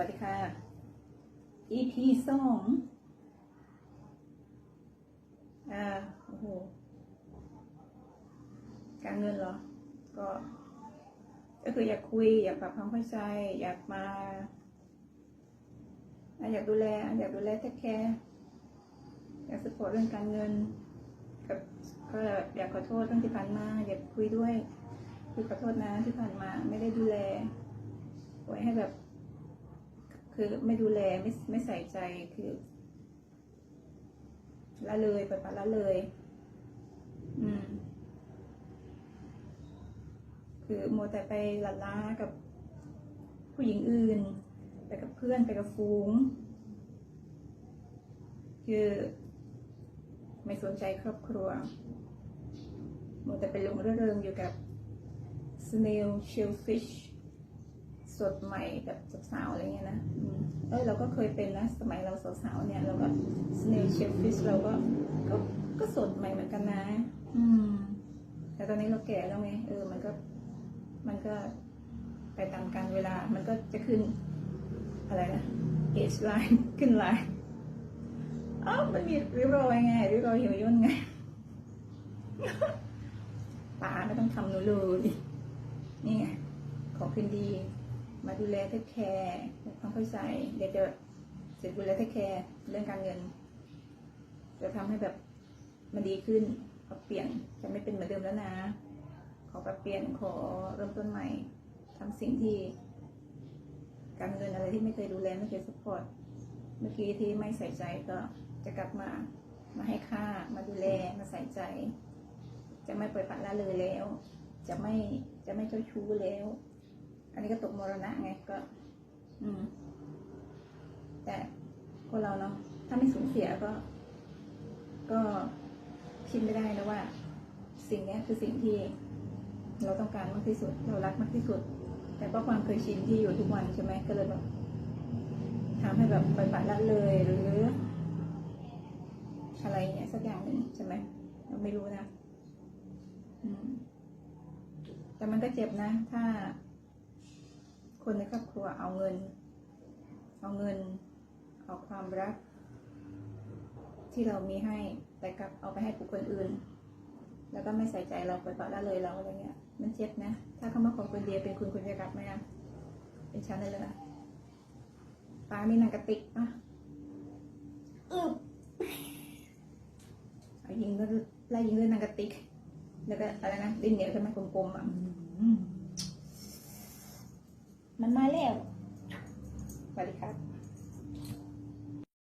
วัสดีค่ะ EP สองอ่า โอ้โห การเงินเหรอ ก็ ก็คืออยากคุย อยากปรับความเข้าใจ อยากมาอะอยากดูแลอะอยากดูแลเทคแคร์อยากสปอร์ตเรื่องการเงิน กับก็อยากขอโทษเรื่องที่ผ่านมา อยากคุยด้วยคือขอโทษนะที่ผ่านมา ไม่ได้ดูแลปล่อยให้แบบ คือไม่ดูแลไม่ไม่ใส่ใจคือละเลยไปปละละเลย อืม คือโมวแต่ไปหลัดล้ากับผู้หญิงอื่น ไปกับเพื่อนไปกับฟูง คือไม่สนใจครอบครัวโมวแต่ไปลงเระเริงอยู่กับ snail shellfish สดใหม่แบบสาวๆอะไรเงี้ยนะเออเราก็เคยเป็นนะ สมัยเราสาวๆเนี่ย เราก็ snail shellfish เราก็ก็ก็สดใหม่เหมือนกันนะ อืม แต่ตอนนี้เราแก่แล้วไงเออ มันก็ มันก็ไปตามการเวลา มันก็จะขึ้น อะไรนะ age line ขึ้นไลน์อ้าวมันมีริ้วรอยไงริ้วรอยเหี่ยวย่นไงตาไม่ต้องทำหนูเลยนี่ไงขอคืนดี มาดูแลเทคแคร์ความเข้าใจเดี๋ยวจะเสร็จดูแลเทคแคร์เรื่องการเงิน จะทำให้แบบมันดีขึ้นขอเปลี่ยนจะไม่เป็นเหมือนเดิมแล้วนะ ขอปรับเปลี่ยนขอเริ่มต้นใหม่ทำสิ่งที่การเงินอะไรที่ไม่เคยดูแลไม่เคยสปอร์ตเมื่อกี้ที่ไม่ใส่ใจก็จะกลับมามาให้ค่ามาดูแลมาใส่ใจ จะไม่ปล่อยปละละเลยแล้ว จะไม่จะไม่เจ้าชู้แล้ว อันนี้ก็ตกมรณะไงก็ อืม แต่คนเราเนาะถ้าไม่สูญเสียก็ ก็คิดไม่ได้นะว่า สิ่งนี้คือสิ่งที่เราต้องการมากที่สุด เรารักมากที่สุด แต่ก็ความเคยชินที่อยู่ทุกวันใช่ไหมก็เลยแบบทำให้แบบปล่อยปละละเลยหรืออะไรเงี้ยสักอย่างหนึ่งใช่ไหมเราไม่รู้นะแต่มันก็เจ็บนะ ถ้า คนในครอบครัวเอาเงิน เอาเงิน เอาความรัก ที่เรามีให้แต่กลับเอาไปให้บุคคลอื่น แล้วก็ไม่ใส่ใจเราปล่อยปละละเลยเราอะไรเงี้ย มันเจ็บนะ ถ้าเขามาขอคนเดียวเป็นคุณคุณจะกลับไหมอะเป็นฉันเลยนะปลามีนังกระติกปะอึบเอายิงก็ไล่ยิงด้วยนังกระติก แล้วก็อะไรนะดินเหนียวใช่ไหมกลมๆอะ มันมาแล้วสวัสดีครับ